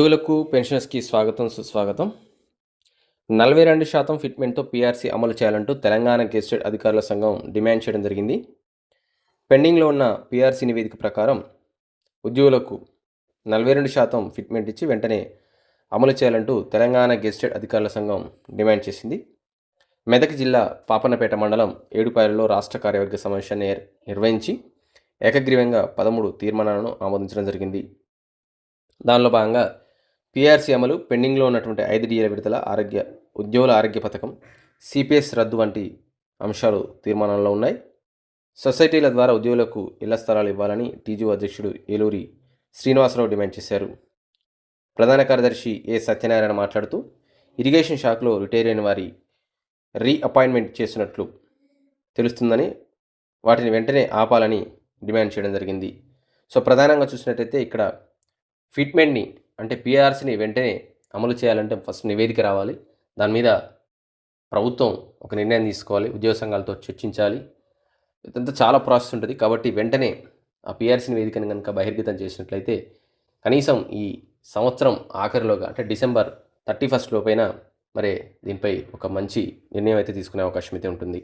ఉద్యోగులకు పెన్షన్స్కి స్వాగతం సుస్వాగతం. నలభై రెండు శాతం ఫిట్మెంట్తో పీఆర్సీ అమలు చేయాలంటూ తెలంగాణ గెస్టెడ్ అధికారుల సంఘం డిమాండ్ చేయడం జరిగింది. పెండింగ్లో ఉన్న పీఆర్సీ నివేదిక ప్రకారం ఉద్యోగులకు నలభై రెండు శాతం ఫిట్మెంట్ ఇచ్చి వెంటనే అమలు చేయాలంటూ తెలంగాణ గెస్టెడ్ అధికారుల సంఘం డిమాండ్ చేసింది. మెదక్ జిల్లా పాపన్నపేట మండలం ఏడుపాయలలో రాష్ట్ర కార్యవర్గ సమావేశాన్ని నిర్వహించి ఏకగ్రీవంగా పదమూడు తీర్మానాలను ఆమోదించడం జరిగింది. దానిలో భాగంగా పీఆర్సీ అమలు పెండింగ్లో ఉన్నటువంటి ఐదు డిఏల విడుదల ఆరోగ్య ఉద్యోగుల ఆరోగ్య పథకం సిపిఎస్ రద్దు వంటి అంశాలు తీర్మానంలో ఉన్నాయి. సొసైటీల ద్వారా ఉద్యోగులకు ఇళ్ళ స్థలాలు ఇవ్వాలని టీజీ అధ్యక్షుడు ఏలూరి శ్రీనివాసరావు డిమాండ్ చేశారు. ప్రధాన కార్యదర్శి ఏ సత్యనారాయణ మాట్లాడుతూ ఇరిగేషన్ శాఖలో రిటైర్ అయిన వారి రీఅపాయింట్మెంట్ చేసినట్లు తెలుస్తుందని వాటిని వెంటనే ఆపాలని డిమాండ్ చేయడం జరిగింది. సో ప్రధానంగా చూసినట్టయితే ఇక్కడ ఫిట్మెంట్ని అంటే పిఆర్సీని వెంటనే అమలు చేయాలంటే ఫస్ట్ నివేదిక రావాలి. దాని మీద ప్రభుత్వం ఒక నిర్ణయం తీసుకోవాలి. ఉద్యోగ సంఘాలతో చర్చించాలి. ఇదంతా చాలా ప్రాసెస్ ఉంటుంది. కాబట్టి వెంటనే ఆ పిఆర్సీ నివేదికను కనుక బహిర్గతం చేసినట్లయితే కనీసం ఈ సంవత్సరం ఆఖరిలోగా అంటే డిసెంబర్ థర్టీ ఫస్ట్ లోపైన మరి దీనిపై ఒక మంచి నిర్ణయం అయితే తీసుకునే అవకాశం అయితే ఉంటుంది.